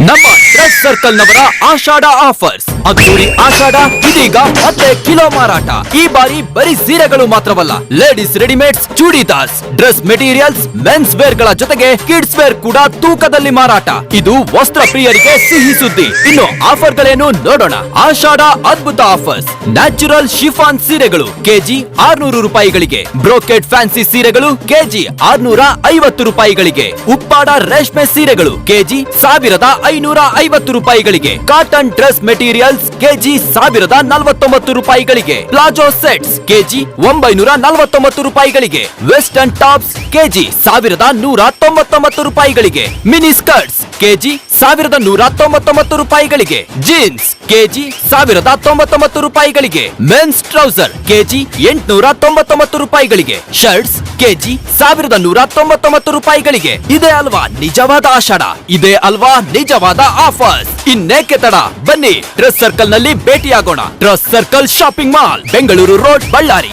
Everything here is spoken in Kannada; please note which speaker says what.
Speaker 1: Number ಸರ್ಕಲ್ ನವರ ಆಷಾಢ ಆಫರ್ಸ್. ಅದ್ದೂರಿ ಆಷಾಢ, ಇದೀಗ ಮತ್ತೆ ಕಿಲೋ ಮಾರಾಟ. ಈ ಬಾರಿ ಬರೀ ಸೀರೆಗಳು ಮಾತ್ರವಲ್ಲ, ladies readymades, churidars, dress materials, mens ವೇರ್ಗಳ ಜೊತೆಗೆ ಕಿಡ್ಸ್ ವೇರ್ ಕೂಡ ತೂಕದಲ್ಲಿ ಮಾರಾಟ. ಇದು ವಸ್ತ್ರ ಪ್ರಿಯರಿಗೆ ಸಿಹಿ ಸುದ್ದಿ. ಇನ್ನು ಆಫರ್ ಗಳೇನು ನೋಡೋಣ. ಆಷಾಢ ಅದ್ಭುತ ಆಫರ್ಸ್. ನ್ಯಾಚುರಲ್ ಶಿಫಾನ್ ಸೀರೆಗಳು, ಕೆಜಿ ಆರ್ನೂರು ರೂಪಾಯಿಗಳಿಗೆ. ಬ್ರೋಕೆಡ್ ಫ್ಯಾನ್ಸಿ ಸೀರೆಗಳು, ಕೆಜಿ ಆರ್ನೂರ ಐವತ್ತು ರೂಪಾಯಿಗಳಿಗೆ. ಉಪ್ಪಾಡ ರೇಷ್ಮೆ ಸೀರೆಗಳು, ಕೆಜಿ ಸಾವಿರದ ಐನೂರ ಐವತ್ತು ರೂಪಾಯಿಗಳಿಗೆ ಕಾಟನ್ ಡ್ರೆಸ್ ಮೆಟೀರಿಯಲ್ಸ್ ಕೆಜಿ ಸಾವಿರದ ನಲವತ್ತೊಂಬತ್ತು ರೂಪಾಯಿಗಳಿಗೆ ಪ್ಲಾಜೋ ಸೆಟ್ಸ್ ಕೆಜಿ ಒಂಬೈನೂರ ನಲವತ್ತೊಂಬತ್ತು ರೂಪಾಯಿಗಳಿಗೆ ವೆಸ್ಟರ್ನ್ ಟಾಪ್ಸ್ ಕೆಜಿ ಸಾವಿರದ ನೂರ ತೊಂಬತ್ತೊಂಬತ್ತು ರೂಪಾಯಿಗಳಿಗೆ ಮಿನಿ ಸ್ಕರ್ಟ್ಸ್ ಕೆಜಿ ಸಾವಿರದ ನೂರ ತೊಂಬತ್ತೊಂಬತ್ತು ರೂಪಾಯಿಗಳಿಗೆ ಜೀನ್ಸ್ ಕೆಜಿ ಸಾವಿರದ ತೊಂಬತ್ತೊಂಬತ್ತು ರೂಪಾಯಿಗಳಿಗೆ ಮೆನ್ಸ್ ಟ್ರೌಸರ್ ಕೆಜಿ ಎಂಟುನೂರ ತೊಂಬತ್ತೊಂಬತ್ತು ರೂಪಾಯಿಗಳಿಗೆ ಶರ್ಟ್ಸ್ ಕೆಜಿ ಸಾವಿರದ ನೂರ ತೊಂಬತ್ತೊಂಬತ್ತು ರೂಪಾಯಿಗಳಿಗೆ. ಇದೇ ಅಲ್ವಾ ನಿಜವಾದ ಆಷಾಢ? ಇದೇ ಅಲ್ವಾ ನಿಜವಾದ ಆಫರ್ ಇನ್ನೇಕೆ ತಡ? ಬನ್ನಿ, ಡ್ರೆಸ್ ಸರ್ಕಲ್ನಲ್ಲಿ ಭೇಟಿಯಾಗೋಣ. Dress Circle shopping mall, Bengaluru road, Ballari.